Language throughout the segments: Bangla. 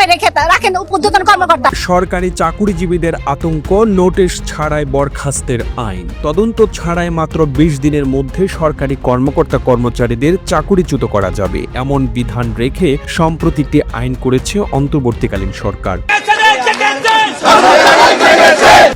নামে রেখে রাখেন উদ্বোধন কর্মকর্তা। সরকারি চাকুরিজীবীদের আতঙ্ক নোটিশ ছাড়াই বরখাস্তের আইন। তদন্ত ছাড়াই মাত্র বিশ দিনের মধ্যে সরকারি কর্মকর্তা কর্মচারীদের চাকুরিচ্যুত করা যাবে। এমন বিধান রেখে সম্প্রতি একটি আইন করেছে অন্তর্বর্তীকালীন সরকার।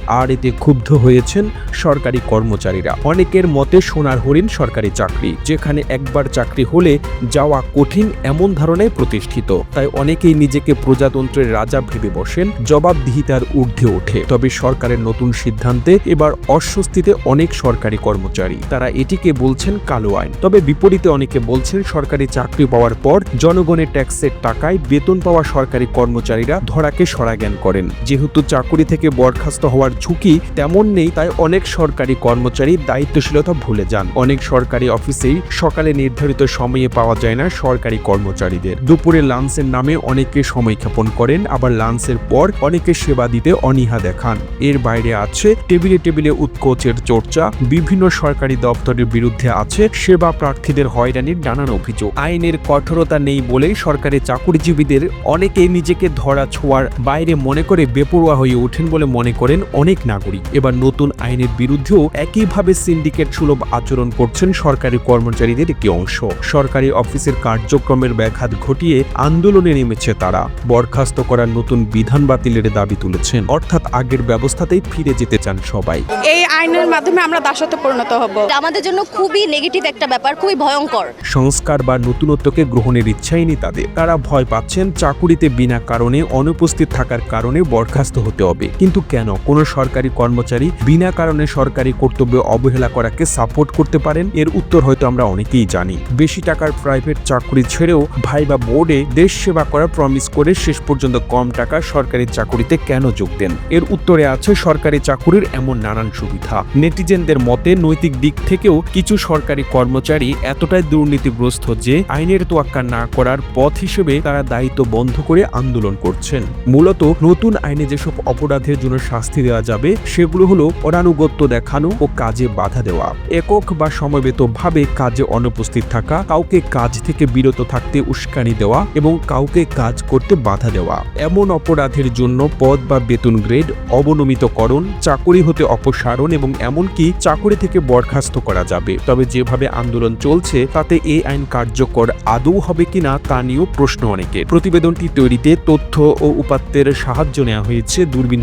আর এতে ক্ষুব্ধ হয়েছেন সরকারি কর্মচারীরা। অনেকের মতে সোনার হরিণ সরকারি চাকরি, যেখানে একবার চাকরি হলে যাওয়া কঠিন এমন ধারণায় প্রতিষ্ঠিত। তাই অনেকেই নিজেকে প্রজাতন্ত্রের রাজা ভেবে বসেন, জবাবদিহিতার ঊর্ধ্বে ওঠে। তবে সরকারের নতুন সিদ্ধান্তে এবার অস্বস্তিতে অনেক সরকারি কর্মচারী। তারা এটিকে বলছেন কালো আইন। তবে বিপরীতে অনেকে বলছেন সরকারি চাকরি পাওয়ার পর জনগণের ট্যাক্সের টাকায় বেতন পাওয়া সরকারি কর্মচারীরা ধরাকে সরাজ্ঞান করেন। যেহেতু চাকুরি থেকে বরখাস্ত হওয়ার ঝুঁকি তেমন নেই, তাই অনেক সরকারি কর্মচারী দায়িত্বশীলতা ভুলে যান। অনেক সরকারি অফিসেই সকালে নির্ধারিত সময়ে পাওয়া যায় না সরকারি কর্মচারীদের। দুপুরে লাঞ্চের নামে অনেকে সময় ক্ষেপণ করেন, আবার লাঞ্চের পর অনেকে সেবা দিতে অনীহা দেখান। এর বাইরে আছে টেবিলে টেবিলে উৎকোচের চর্চা, বিভিন্ন সরকারি দপ্তরের বিরুদ্ধে আছে সেবা প্রার্থীদের হয়রানির নানান অভিযোগ। আইনের কঠোরতা নেই বলেই সরকারি চাকুরিজীবীদের অনেকেই নিজেকে ধরা ছোঁয়ার বাইরে মনে করে বেপরোয়া হয়ে ওঠেন বলে মনে করেন অনেক নাগরিক। এবার নতুন আইনের বিরুদ্ধেও একইভাবে সিন্ডিকেট সুলভ আচরণ করছেন সরকারি কর্মচারীদের একটি অংশ। সরকারি অফিসের কার্যক্রমের ব্যাঘাত ঘটিয়ে আন্দোলনে নেমেছে তারা। বরখাস্ত করার নতুন বিধান বাতিলের দাবি তুলেছেন। অর্থাৎ আগের ব্যবস্থাতেই ফিরে যেতে চান সবাই। এই আইনের মাধ্যমে আমরা দাসত্বে পরিণত হব। আমাদের জন্য খুবই নেগেটিভ একটা ব্যাপার খুবই ভয়ঙ্কর। সংস্কার বা নতুনত্বকে গ্রহণের ইচ্ছাই নেই তাদের। তারা ভয় পাচ্ছেন চাকুরিতে বিনা কারণে অনুপস্থিত থাকার কারণে বরখাস্ত হতে হবে। কিন্তু কেন? কোন সরকারি কর্মচারী বিনা কারণে সরকারি কর্তব্য অবহেলা করাকে সাপোর্ট করতে পারেন? এর উত্তর হয়তো আমরা অনেকেই জানি। বেশি টাকার প্রাইভেট চাকরি ছেড়েও ভাই বা বোর্ডে দেশ সেবা করার প্রমিস করে শেষ পর্যন্ত কম টাকা সরকারি চাকুরিতে কেন যোগ দেন? এর উত্তরে আছে, সরকারি চাকুরির এমন নানান সুবিধা। নেটিজেনদের মতে, নৈতিক দিক থেকেও কিছু সরকারি কর্মচারী এতটাই দুর্নীতিগ্রস্ত যে আইনের তোয়াক্কা না করার পথ হিসেবে তারা দায়িত্ব বন্ধ করে আন্দোলন করছেন। মূলত নতুন আইনে যেসব অপরাধের জন্য শাস্তি দেওয়া যাবে, সেগুলো হলো অনানুগত্য দেখানো ও কাজে বাধা দেওয়া। একক বা সমবেতভাবে কাজে অনুপস্থিত থাকা, কাউকে কাজ থেকে বিরত থাকতে উস্কানি দেওয়া এবং কাউকে কাজ করতে বাধা দেওয়া। এমন অপরাধের জন্য পদ বা বেতন গ্রেড, অবনমিতকরণ, চাকরি হতে অপসারণ এবং এমনকি চাকরি থেকে বরখাস্ত করা যাবে। তবে যেভাবে আন্দোলন চলছে, তাতে এই আইন কার্যকর আদৌ হবে কিনা তা নিয়েও প্রশ্ন অনেকের। প্রতিবেদনটি তৈরিতে তথ্য ও উপাত্তের সাহায্য নেওয়া হয়েছে দূরবীন